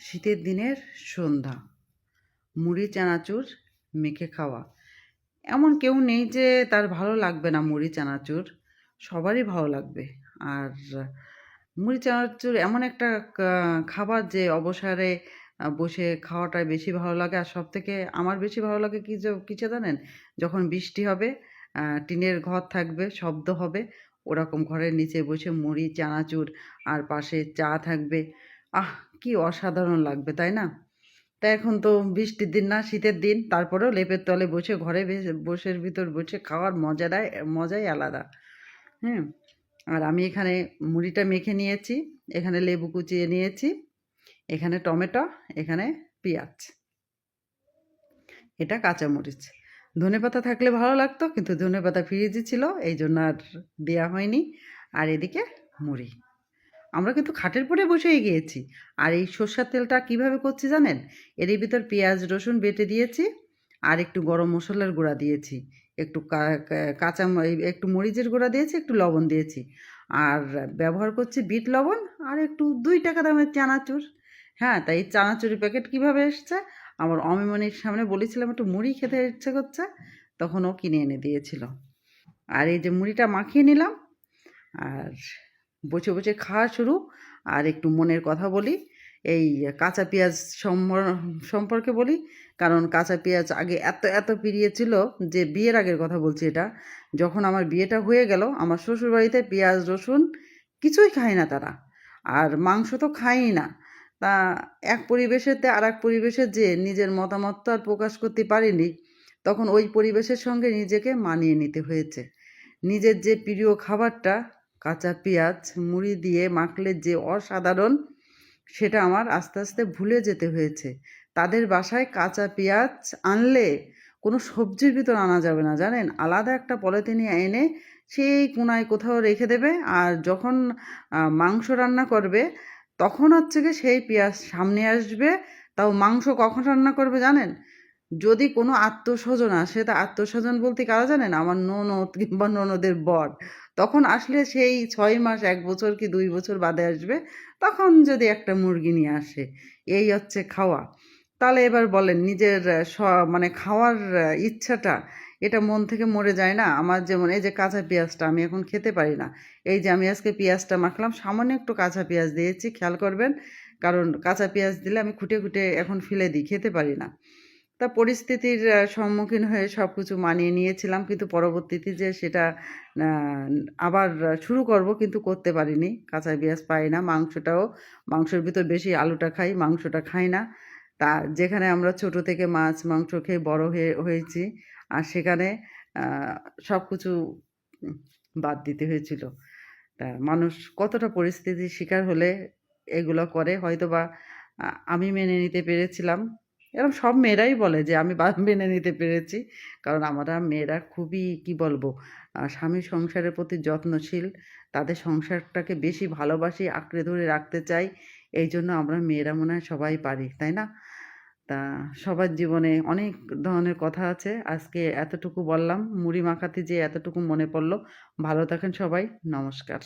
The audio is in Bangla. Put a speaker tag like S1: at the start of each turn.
S1: শীতের দিনের সন্ধ্যা। মুড়ি, চানাচুর, মেখে খাওয়া। এমন কেউ নেই যে তার ভালো লাগবে না মুড়ি, চানাচুর। সবারই ভালো লাগবে। আর মুড়ি, চানাচুর এমন একটা খাবার যে অবসরে বসে খাওয়াটাই বেশি ভালো লাগে। আর সব থেকে আমার বেশি ভালো লাগে কি কিছু জানেন? যখন বৃষ্টি হবে টিনের ঘর থাকবে, শব্দ হবে, ওরকম ঘরের নিচে বসে মুড়ি, চানাচুর, আর পাশে চা থাকবে। আহ, কি অসাধারণ লাগবে, তাই না? তা এখন তো বৃষ্টির দিন না, শীতের দিন, তারপরেও লেপের তলে বসে, ঘরে বসের ভিতর বসে খাওয়ার মজাটাই, মজাই আলাদা। হ্যাঁ আর আমি এখানে মুড়িটা মেখে নিয়েছি, এখানে লেবু কুচিয়ে নিয়েছি, এখানে টমেটো, এখানে পেঁয়াজ। এটা কাঁচামরিচ। ধনে পাতা থাকলে ভালো লাগতো, কিন্তু ধনে পাতা ফ্রিজে ছিল এই জন্য আর দেওয়া হয়নি। আর এদিকে মুড়ি। আমরা কিন্তু খাটের পরে বসেই গিয়েছি। আর এই সর্ষার তেলটা কীভাবে করছি জানেন? এর ভিতর পেঁয়াজ, রসুন বেটে দিয়েছি আর একটু গরম মশলার গুঁড়া দিয়েছি। একটু কাঁচা একটু মরিচের গুঁড়া দিয়েছি, একটু লবণ দিয়েছি। আর ব্যবহার করছি বিট লবণ আর একটু দুই টাকা দামের চানাচুর। হ্যাঁ তাই চানাচুরের প্যাকেট কীভাবে এসছে? আমার অমিমনির সামনে বলেছিলাম, একটু মুড়ি খেতে ইচ্ছে করছে। তখন ও কিনে এনে দিয়েছিল। আর এই যে মুড়িটা মাখিয়ে নিলাম। আর বসে বসে খাওয়া শুরু। আর একটু মনের কথা বলি। এই কাঁচা পেঁয়াজ সম্পর্কে বলি। কারণ কাঁচা পেঁয়াজ আগে এত এত ছিল যে বিয়ের আগের কথা বলছি এটা। যখন আমার বিয়েটা হয়ে গেল, আমার শ্বশুরবাড়িতে পেঁয়াজ, রসুন কিছুই খায় না তারা। আর মাংস তো খায়ই না। তা এক পরিবেশেতে আর এক পরিবেশে যে নিজের মতামত তো আর প্রকাশ করতে পারিনি, তখন ওই পরিবেশের সঙ্গে নিজেকে মানিয়ে নিতে হয়েছে। নিজের যে প্রিয় খাবারটা কাঁচা পেঁয়াজ, মুড়ি দিয়ে মাখলে যে অসাধারণ, সেটা আমার আস্তে আস্তে ভুলে যেতে হয়েছে। তাদের বাসায় কাঁচা পেঁয়াজ আনলে কোনো সবজির ভিতর আনা যাবে না, জানেন? আলাদা একটা পলিথিনে এনে সেই কোনায় কোথাও রেখে দেবে আর যখন মাংস রান্না করবে, তখন হচ্ছে গিয়ে সেই পেঁয়াজ সামনে আসবে। তাও মাংস কখন রান্না করবে জানেন? যদি কোনো আত্মস্বজন আসে, তা আত্মস্বজন বলতে কারা জানেন? আমার ননদ কিংবা ননদের বর। তখন আসলে সেই ছয় মাস, এক বছর কি দুই বছর বাদে আসবে? তখন যদি একটা মুরগি নিয়ে আসে, এই হচ্ছে খাওয়া। তাহলে এবার বলেন নিজের স- মানে খাওয়ার ইচ্ছাটা, এটা মন থেকে মরে যায় না? আমার যেমন এই যে কাঁচা পেঁয়াজটা আমি এখন খেতে পারি না। এই যে আমি আজকে পেঁয়াজটা মাখলাম, সামান্য একটু কাঁচা পেঁয়াজ দিয়েছি, খেয়াল করবেন। কারণ কাঁচা পেঁয়াজ দিলে আমি খুঁটে খুঁটে এখন ফেলে দিই, খেতে পারি না। তা পরিস্থিতির সম্মুখীন হয়ে সব কিছু মানিয়ে নিয়েছিলাম, কিন্তু পরবর্তীতে যে সেটা আবার শুরু করব, কিন্তু করতে পারিনি। কাঁচা পেঁয়াজ পাই না, মাংসটাও, মাংসের ভিতর বেশি আলুটা খাই, মাংসটা খাই না। তা যেখানে আমরা ছোট থেকে মাছ, মাংস খেয়ে বড় হয়ে, হয়েছি, আর সেখানে সব কিছু বাদ দিতে হয়েছিল। তা মানুষ কতটা পরিস্থিতির শিকার হলে এগুলো করে হয়তো বা আমি মেনে নিতে পেরেছিলাম। এরকম সব মেয়েরাই বলে যে আমি মেনে নিতে পেরেছি। কারণ আমরা মেয়েরা খুবই, কি বলব স্বামী সংসারের প্রতি যত্নশীল। তাদের সংসারটাকে বেশি ভালোবাসি, আঁকড়ে ধরে রাখতে চাই। এই জন্য আমরা মেয়েরা মনে হয় সবাই পারি, তাই না? তা সবার জীবনে অনেক ধরনের কথা আছে। আজকে এতটুকু বললাম। মুড়ি মাখাতে যে এতটুকু মনে পড়ল। ভালো থাকেন সবাই। নমস্কার।